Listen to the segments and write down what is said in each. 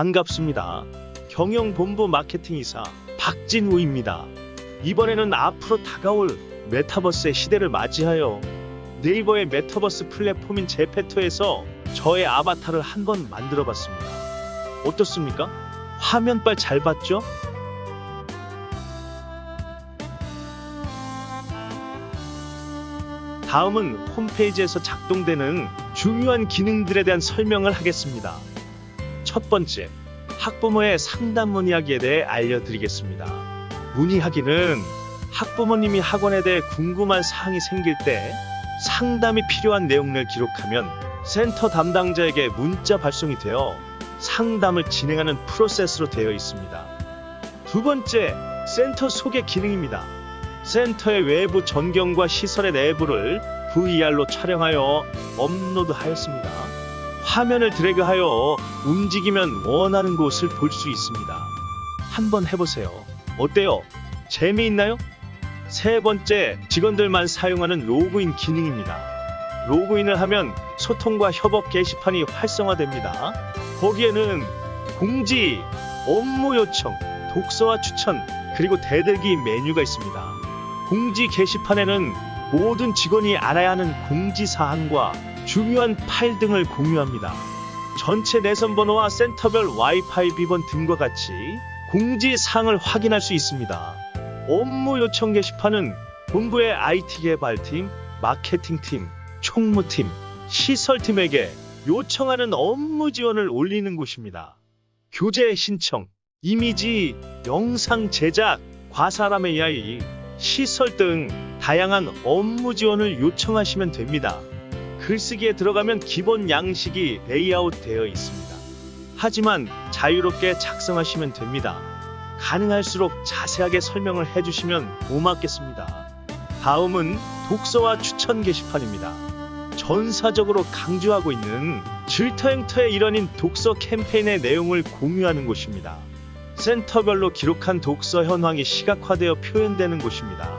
반갑습니다. 경영본부 마케팅이사 박진우입니다. 이번에는 앞으로 다가올 메타버스의 시대를 맞이하여 네이버의 메타버스 플랫폼인 제페토에서 저의 아바타를 한번 만들어 봤습니다. 어떻습니까? 화면빨 잘 봤죠? 다음은 홈페이지에서 작동되는 중요한 기능들에 대한 설명을 하겠습니다. 첫 번째, 학부모의 상담 문의하기에 대해 알려드리겠습니다. 문의하기는 학부모님이 학원에 대해 궁금한 사항이 생길 때 상담이 필요한 내용을 기록하면 센터 담당자에게 문자 발송이 되어 상담을 진행하는 프로세스로 되어 있습니다. 두 번째, 센터 소개 기능입니다. 센터의 외부 전경과 시설의 내부를 VR로 촬영하여 업로드하였습니다. 화면을 드래그하여 움직이면 원하는 곳을 볼 수 있습니다. 한번 해보세요. 어때요? 재미있나요? 세 번째, 직원들만 사용하는 로그인 기능입니다. 로그인을 하면 소통과 협업 게시판이 활성화됩니다. 거기에는 공지, 업무 요청, 독서와 추천, 그리고 대들기 메뉴가 있습니다. 공지 게시판에는 모든 직원이 알아야 하는 공지 사항과 중요한 파일 등을 공유합니다. 전체 내선 번호와 센터별 와이파이 비번 등과 같이 공지 사항을 확인할 수 있습니다. 업무 요청 게시판은 본부의 IT 개발팀, 마케팅팀, 총무팀, 시설팀에게 요청하는 업무 지원을 올리는 곳입니다. 교재 신청, 이미지, 영상 제작, 과사람 AI, 시설 등 다양한 업무 지원을 요청하시면 됩니다. 글쓰기에 들어가면 기본 양식이 레이아웃 되어 있습니다. 하지만 자유롭게 작성하시면 됩니다. 가능할수록 자세하게 설명을 해주시면 고맙겠습니다. 다음은 독서와 추천 게시판입니다. 전사적으로 강조하고 있는 질터행터의 일원인 독서 캠페인의 내용을 공유하는 곳입니다. 센터별로 기록한 독서 현황이 시각화되어 표현되는 곳입니다.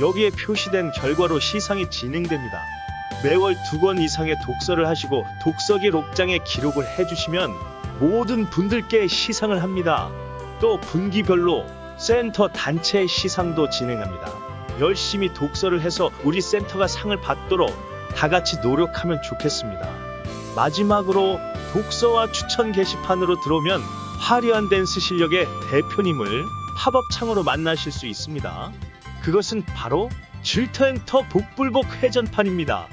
여기에 표시된 결과로 시상이 진행됩니다. 매월 두 권 이상의 독서를 하시고 독서기 록장에 기록을 해주시면 모든 분들께 시상을 합니다. 또 분기별로 센터 단체 시상도 진행합니다. 열심히 독서를 해서 우리 센터가 상을 받도록 다 같이 노력하면 좋겠습니다. 마지막으로 독서와 추천 게시판으로 들어오면 화려한 댄스 실력의 대표님을 팝업창으로 만나실 수 있습니다. 그것은 바로 질터행터 복불복 회전판입니다.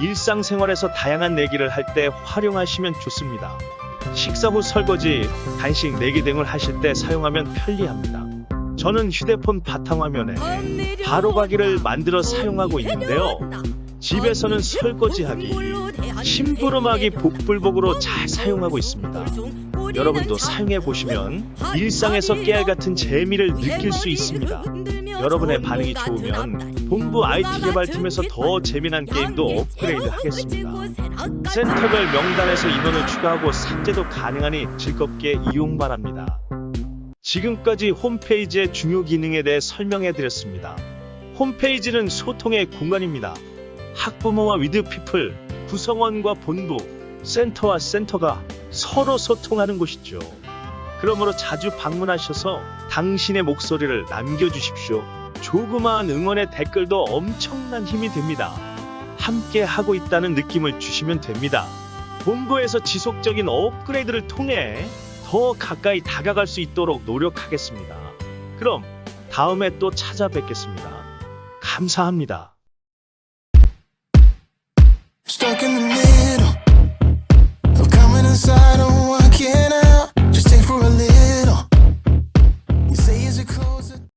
일상생활에서 다양한 내기를 할 때 활용하시면 좋습니다. 식사 후 설거지, 간식 내기 등을 하실 때 사용하면 편리합니다. 저는 휴대폰 바탕화면에 바로 가기를 만들어 사용하고 있는데요. 집에서는 설거지하기, 심부름하기 복불복으로 잘 사용하고 있습니다. 여러분도 사용해 보시면 일상에서 깨알 같은 재미를 느낄 수 있습니다. 여러분의 반응이 좋으면 본부 IT 개발팀에서 더 재미난 게임도 업그레이드 하겠습니다. 센터별 명단에서 인원을 추가하고 삭제도 가능하니 즐겁게 이용 바랍니다. 지금까지 홈페이지의 중요 기능에 대해 설명해 드렸습니다. 홈페이지는 소통의 공간입니다. 학부모와 위드피플, 구성원과 본부, 센터와 센터가 서로 소통하는 곳이죠. 그러므로 자주 방문하셔서 당신의 목소리를 남겨주십시오. 조그마한 응원의 댓글도 엄청난 힘이 됩니다. 함께 하고 있다는 느낌을 주시면 됩니다. 본부에서 지속적인 업그레이드를 통해 더 가까이 다가갈 수 있도록 노력하겠습니다. 그럼 다음에 또 찾아뵙겠습니다. 감사합니다.